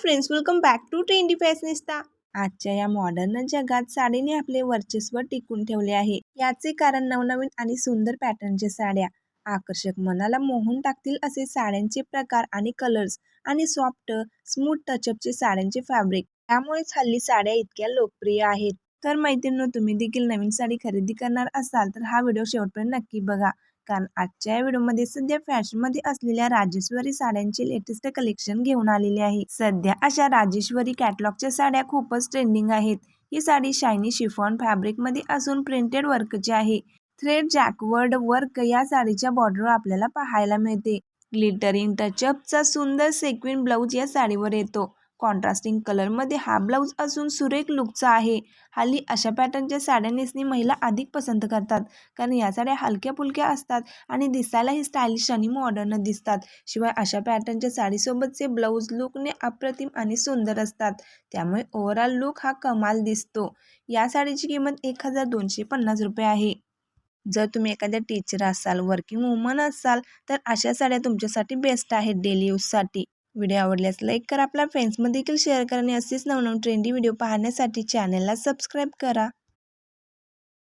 Friends welcome back to trendy fashionista आजच्या या modern जगात साडीने आपले वर्चस्व टिकून ठेवले आहे. याचे कारण नवनवीन आणि सुंदर पॅटर्नच्या साड्या. आकर्षक मनाला मोहून टाकतील असे साड्यांचे प्रकार आणि कलर्स आणि सॉफ्ट स्मूथ टचअपचे साड्यांचे फॅब्रिक त्यामुळेच हल्ली साड्या इतक्या लोकप्रिय आहेत. तर मैत्रिणी तुम्ही देखील नवीन साडी खरेदी करणार असाल तर हा व्हिडिओ शेवटपर्यंत नक्की बघा. नमस्कार आजच्या या व्हिडिओमध्ये सध्या फॅशनमध्ये असलेल्या राजेश्वरी साड्यांचे लेटेस्ट कलेक्शन घेऊन आलेले आहे. सध्या अशा राजेश्वरी कॅटलॉगच्या साड्या खूपच ट्रेंडिंग आहेत. ही साडी शायनी शिफॉन फॅब्रिकमध्ये असून प्रिंटेड वर्कची आहे. थ्रेड जॅकवर्ड वर्क या साडीच्या बॉर्डरवर आपल्याला पाहायला मिळते. ग्लिटरिंग टचअपचा सुंदर सेक्विन ब्लाऊज या साडीवर येतो. कॉन्ट्रास्टिंग कलरमध्ये हा ब्लाऊज असून सुरेख लुकचा आहे. हल्ली अशा पॅटर्नच्या साड्या नेसणी महिला अधिक पसंत करतात कारण या साड्या हलक्या फुलक्या असतात आणि दिसायलाही स्टायलिश आणि मॉडर्न दिसतात. शिवाय अशा पॅटर्नच्या साडीसोबतचे ब्लाऊज लुकने अप्रतिम आणि सुंदर असतात त्यामुळे ओव्हरऑल लुक हा कमाल दिसतो. या साडीची किंमत एक हजार दोनशे पन्नास रुपये आहे. जर तुम्ही एखाद्या टीचर असाल वर्किंग वुमन असाल तर अशा साड्या तुमच्यासाठी बेस्ट आहेत डेली यूजसाठी व्हिडिओ आवडल्यास लाईक करा. आपल्या फ्रेंड्समध्ये देखील शेअर करा आणि असेच नवनव ट्रेंडी व्हिडिओ पाहण्यासाठी चॅनलला सबस्क्राईब करा.